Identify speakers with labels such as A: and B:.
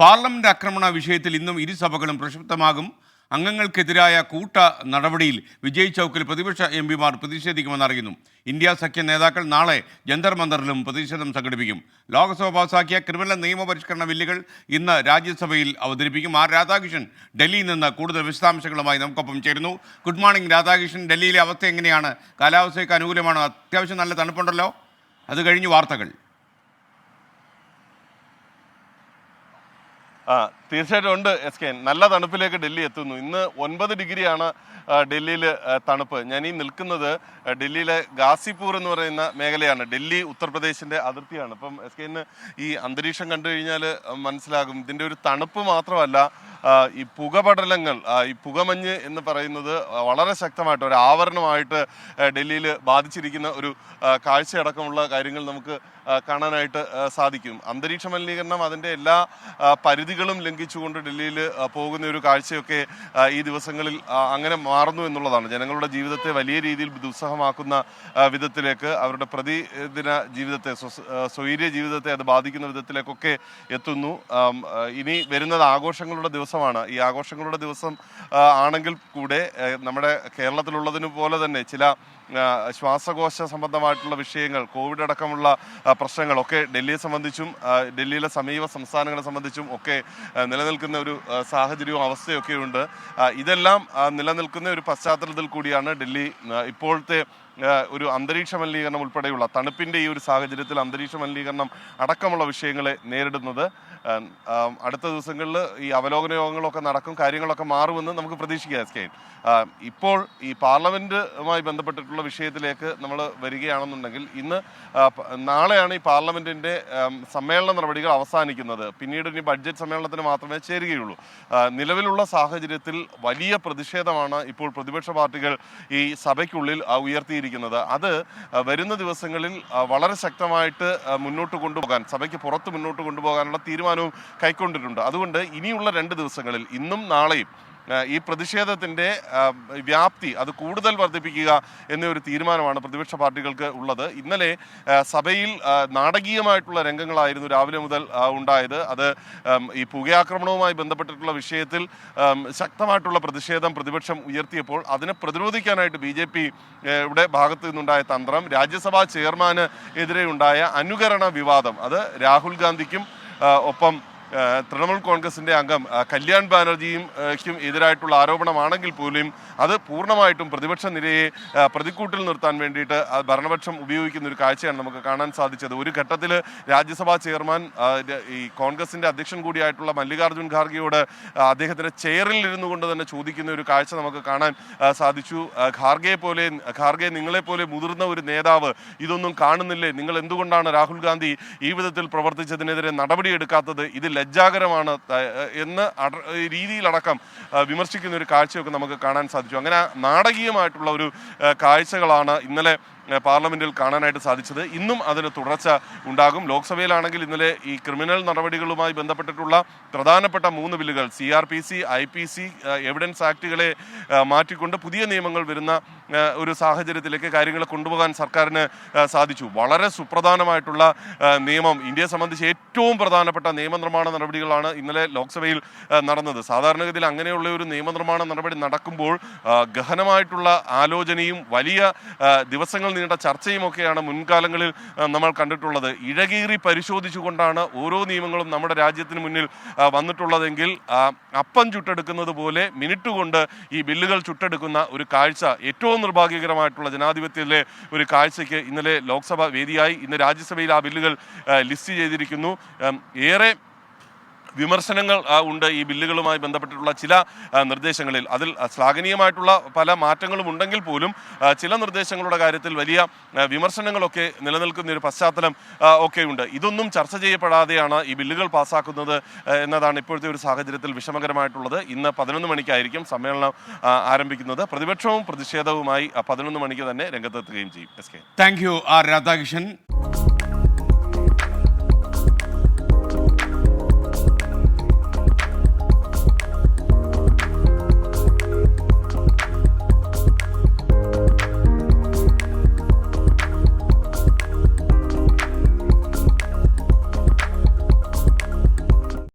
A: Parliament ആക്രമണ വിഷയത്തിൽ ഇന്നും ഇരുസഭകളും പ്രക്ഷുബ്ധമാകും. അംഗങ്ങൾക്കെതിരായ കൂട്ട നടപടിയിൽ വിജയ് ചൗക്കിൽ പ്രതിപക്ഷ എം പിമാർ പ്രതിഷേധിക്കുമെന്ന് അറിയുന്നു. ഇന്ത്യ സഖ്യ നേതാക്കൾ നാളെ ജന്തർ മന്ദറിലും പ്രതിഷേധം സംഘടിപ്പിക്കും. ലോക്സഭ പാസാക്കിയ ക്രിമിനൽ നിയമപരിഷ്കരണ ബില്ലുകൾ ഇന്ന് രാജ്യസഭയിൽ അവതരിപ്പിക്കും. ആർ രാധാകൃഷ്ണൻ ഡൽഹിയിൽ നിന്ന് കൂടുതൽ വിശദാംശങ്ങളുമായി നമുക്കൊപ്പം ചേരുന്നു. Good morning Radhakrishnan. ഡൽഹിയിലെ അവസ്ഥ എങ്ങനെയാണ്? കാലാവസ്ഥയ്ക്ക് അനുകൂലമാണോ? അത്യാവശ്യം നല്ല തണുപ്പുണ്ടല്ലോ. അത് കഴിഞ്ഞ് വാർത്തകൾ.
B: ആ തീർച്ചയായിട്ടും ഉണ്ട് എസ് കെ. നല്ല തണുപ്പിലേക്ക് ഡൽഹി എത്തുന്നു. ഇന്ന് ഒൻപത് ഡിഗ്രിയാണ് ഡൽഹിയിൽ തണുപ്പ്. ഞാൻ ഈ നിൽക്കുന്നത് ഡൽഹിയിലെ ഗാസിപൂർ എന്ന് പറയുന്ന മേഖലയാണ്. ഡൽഹി ഉത്തർപ്രദേശിന്റെ അതിർത്തിയാണ്. അപ്പം എസ് കെന് ഈ അന്തരീക്ഷം കണ്ടു കഴിഞ്ഞാൽ മനസ്സിലാകും. ഇതിന്റെ ഒരു തണുപ്പ് മാത്രമല്ല ഈ പുകപടലങ്ങൾ ഈ പുകമഞ്ഞ് എന്ന് പറയുന്നത് വളരെ ശക്തമായിട്ട് ഒരു ആവരണമായിട്ട് ഡൽഹിയിൽ ബാധിച്ചിരിക്കുന്ന ഒരു കാഴ്ചയടക്കമുള്ള കാര്യങ്ങൾ നമുക്ക് കാണാനായിട്ട് സാധിക്കും. അന്തരീക്ഷ മലിനീകരണം അതിന്റെ എല്ലാ പരിധികളും ലംഘിച്ചുകൊണ്ട് ഡൽഹിയിൽ പോകുന്ന ഒരു കാഴ്ചയൊക്കെ ഈ ദിവസങ്ങളിൽ അങ്ങനെ മാറുന്നു എന്നുള്ളതാണ്. ജനങ്ങളുടെ ജീവിതത്തെ വലിയ രീതിയിൽ ദുസ്സഹമാക്കുന്ന വിധത്തിലേക്ക് അവരുടെ പ്രതിദിന ജീവിതത്തെ സ്വൈര്യ ജീവിതത്തെ അത് ബാധിക്കുന്ന വിധത്തിലേക്കൊക്കെ എത്തുന്നു. ഇനി വരുന്നത് ആഘോഷങ്ങളുടെ ദിവസമാണ്. ഈ ആഘോഷങ്ങളുടെ ദിവസം ആണെങ്കിൽ കൂടെ നമ്മുടെ കേരളത്തിലുള്ളതിന് പോലെ തന്നെ ചില ശ്വാസകോശ സംബന്ധമായിട്ടുള്ള വിഷയങ്ങൾ കോവിഡ് അടക്കമുള്ള പ്രശ്നങ്ങളൊക്കെ ഡൽഹിയെ സംബന്ധിച്ചും ഡൽഹിയിലെ സമീപ സംസ്ഥാനങ്ങളെ സംബന്ധിച്ചും ഒക്കെ നിലനിൽക്കുന്ന ഒരു സാഹചര്യവും അവസ്ഥയൊക്കെയുണ്ട്. ഇതെല്ലാം നിലനിൽക്കുന്ന ഒരു പശ്ചാത്തലത്തിൽ കൂടിയാണ് ഡൽഹി ഇപ്പോഴത്തെ ഒരു അന്തരീക്ഷ മലിനീകരണം ഉൾപ്പെടെയുള്ള തണുപ്പിന്റെ ഈ ഒരു സാഹചര്യത്തിൽ അന്തരീക്ഷ മലിനീകരണം അടക്കമുള്ള വിഷയങ്ങളെ നേരിടുന്നത്. അടുത്ത ദിവസങ്ങളിൽ ഈ അവലോകന യോഗങ്ങളൊക്കെ നടക്കും കാര്യങ്ങളൊക്കെ മാറുമെന്ന് നമുക്ക് പ്രതീക്ഷിക്കാം എസ് കെ. ഇപ്പോൾ ഈ പാർലമെന്റുമായി ബന്ധപ്പെട്ടിട്ടുള്ള വിഷയത്തിലേക്ക് നമ്മൾ വരികയാണെന്നുണ്ടെങ്കിൽ ഇന്ന് നാളെയാണ് ഈ പാർലമെന്റിന്റെ സമ്മേളന നടപടികൾ അവസാനിക്കുന്നത്. പിന്നീട് ഇനി ബഡ്ജറ്റ് സമ്മേളനത്തിന് മാത്രമേ ചേരുകയുള്ളൂ. നിലവിലുള്ള സാഹചര്യത്തിൽ വലിയ പ്രതിഷേധമാണ് ഇപ്പോൾ പ്രതിപക്ഷ പാർട്ടികൾ ഈ സഭയ്ക്കുള്ളിൽ ആ, ഉയർത്തിയിരിക്കുന്നത് അത് വരുന്ന ദിവസങ്ങളിൽ വളരെ ശക്തമായിട്ട് മുന്നോട്ട് കൊണ്ടുപോകാൻ സഭയ്ക്ക് പുറത്ത് മുന്നോട്ട് കൊണ്ടുപോകാനുള്ള തീരുമാനവും കൈക്കൊണ്ടിട്ടുണ്ട്. അതുകൊണ്ട് ഇനിയുള്ള രണ്ട് ദിവസങ്ങളിൽ ഇന്നും നാളെയും ഈ പ്രതിഷേധത്തിന്റെ വ്യാപ്തി അത് കൂടുതൽ വർദ്ധിപ്പിക്കുക എന്നൊരു തീരുമാനമാണ് പ്രതിപക്ഷ പാർട്ടികൾക്ക് ഉള്ളത്. ഇന്നലെ സഭയിൽ നാടകീയമായിട്ടുള്ള രംഗങ്ങളായിരുന്നു രാവിലെ മുതൽ ഉണ്ടായത്. അത് ഈ പുകയാക്രമണവുമായി ബന്ധപ്പെട്ടിട്ടുള്ള വിഷയത്തിൽ ശക്തമായിട്ടുള്ള പ്രതിഷേധം പ്രതിപക്ഷം ഉയർത്തിയപ്പോൾ അതിനെ പ്രതിരോധിക്കാനായിട്ട് ബി ജെ പി യുടെ ഭാഗത്തു നിന്നുണ്ടായ തന്ത്രം രാജ്യസഭാ ചെയർമാന് എതിരെ ഉണ്ടായ അനുകരണ വിവാദം. അത് രാഹുൽ ഗാന്ധിക്കും ഒപ്പം തൃണമൂൽ കോൺഗ്രസിന്റെ അംഗം കല്യാൺ ബാനർജിയും എതിരായിട്ടുള്ള ആരോപണമാണെങ്കിൽ പോലും അത് പൂർണമായിട്ടും പ്രതിപക്ഷ നിരയെ പ്രതിക്കൂട്ടിൽ നിർത്താൻ വേണ്ടിയിട്ട് ഭരണപക്ഷം ഉപയോഗിക്കുന്ന ഒരു കാഴ്ചയാണ് നമുക്ക് കാണാൻ സാധിച്ചത്. ഒരു ഘട്ടത്തിൽ രാജ്യസഭാ ചെയർമാൻ ഈ കോൺഗ്രസിന്റെ അധ്യക്ഷൻ കൂടിയായിട്ടുള്ള മല്ലികാർജുൻ ഖാർഗെയോട് അദ്ദേഹത്തിന്റെ ചെയറിൽ ഇരുന്നു കൊണ്ട് തന്നെ ചോദിക്കുന്ന ഒരു കാഴ്ച നമുക്ക് കാണാൻ സാധിച്ചു. ഖാർഗെ പോലെ ഖാർഗെ നിങ്ങളെപ്പോലെ മുതിർന്ന ഒരു നേതാവ് ഇതൊന്നും കാണുന്നില്ലേ? നിങ്ങൾ എന്തുകൊണ്ടാണ് രാഹുൽ ഗാന്ധി ഈ വിധത്തിൽ പ്രവർത്തിച്ചതിനെതിരെ നടപടിയെടുക്കാത്തത്? ഇത് ലജ്ജാകരമാണ് എന്ന് രീതിയിലടക്കം വിമർശിക്കുന്ന ഒരു കാഴ്ചയൊക്കെ നമുക്ക് കാണാൻ സാധിച്ചു. അങ്ങനെ നാടകീയമായിട്ടുള്ള ഒരു കാഴ്ചകളാണ് ഇന്നലെ ആ, പാർലമെന്റിൽ കാണാനായിട്ട് സാധിച്ചത്. ഇന്നും അതിന് തുടർച്ച ഉണ്ടാകും. ലോക്സഭയിലാണെങ്കിൽ ഇന്നലെ ഈ ക്രിമിനൽ നടപടികളുമായി ബന്ധപ്പെട്ടിട്ടുള്ള പ്രധാനപ്പെട്ട മൂന്ന് ബില്ലുകൾ C R P C I P C evidence ആക്ടുകളെ മാറ്റിക്കൊണ്ട് പുതിയ നിയമങ്ങൾ വരുന്ന ഒരു സാഹചര്യത്തിലേക്ക് കാര്യങ്ങളെ കൊണ്ടുപോകാൻ സർക്കാരിന് സാധിച്ചു. വളരെ സുപ്രധാനമായിട്ടുള്ള നിയമം. ഇന്ത്യയെ സംബന്ധിച്ച് ഏറ്റവും പ്രധാനപ്പെട്ട നിയമനിർമ്മാണ നടപടികളാണ് ഇന്നലെ ലോക്സഭയിൽ നടന്നത്. സാധാരണഗതിയിൽ അങ്ങനെയുള്ള ഒരു നിയമനിർമ്മാണ നടപടി നടക്കുമ്പോൾ ഗഹനമായിട്ടുള്ള ആലോചനയും വലിയ ദിവസങ്ങൾ നീണ്ട ചർച്ചയും ഒക്കെയാണ് മുൻകാലങ്ങളിൽ നമ്മൾ കണ്ടിട്ടുള്ളത്. ഇഴകീറി പരിശോധിച്ചുകൊണ്ടാണ് ഓരോ നിയമങ്ങളും നമ്മുടെ രാജ്യത്തിന് മുന്നിൽ വന്നിട്ടുള്ളതെങ്കിൽ അപ്പം ചുട്ടെടുക്കുന്നത് പോലെ മിനിറ്റ് കൊണ്ട് ഈ ബില്ലുകൾ ചുട്ടെടുക്കുന്ന ഒരു കാഴ്ച ഏറ്റവും നിർഭാഗ്യകരമായിട്ടുള്ള ജനാധിപത്യത്തിലെ ഒരു കാഴ്ചയ്ക്ക് ഇന്നലെ ലോക്സഭ വേദിയായി ഇന്ന് രാജ്യസഭയിൽ ആ ബില്ലുകൾ ലിസ്റ്റ് ചെയ്തിരിക്കുന്നു. ഏറെ വിമർശനങ്ങൾ ഉണ്ട് ഈ ബില്ലുകളുമായി ബന്ധപ്പെട്ടിട്ടുള്ള ചില നിർദ്ദേശങ്ങളിൽ. അതിൽ ശ്ലാഘനീയമായിട്ടുള്ള പല മാറ്റങ്ങളും ഉണ്ടെങ്കിൽ പോലും ചില നിർദ്ദേശങ്ങളുടെ കാര്യത്തിൽ വലിയ വിമർശനങ്ങളൊക്കെ നിലനിൽക്കുന്ന ഒരു പശ്ചാത്തലം ഒക്കെ ഉണ്ട്. ഇതൊന്നും ചർച്ച ചെയ്യപ്പെടാതെയാണ് ഈ ബില്ലുകൾ പാസ്സാക്കുന്നത് എന്നതാണ് ഇപ്പോഴത്തെ ഒരു സാഹചര്യത്തിൽ വിഷമകരമായിട്ടുള്ളത്. ഇന്ന് പതിനൊന്ന് മണിക്കായിരിക്കും സമ്മേളനം ആരംഭിക്കുന്നത്. പ്രതിപക്ഷവും പ്രതിഷേധവുമായി പതിനൊന്ന് മണിക്ക് തന്നെ രംഗത്തെത്തുകയും ചെയ്യും. S K.
A: Thank you R Radhakrishnan.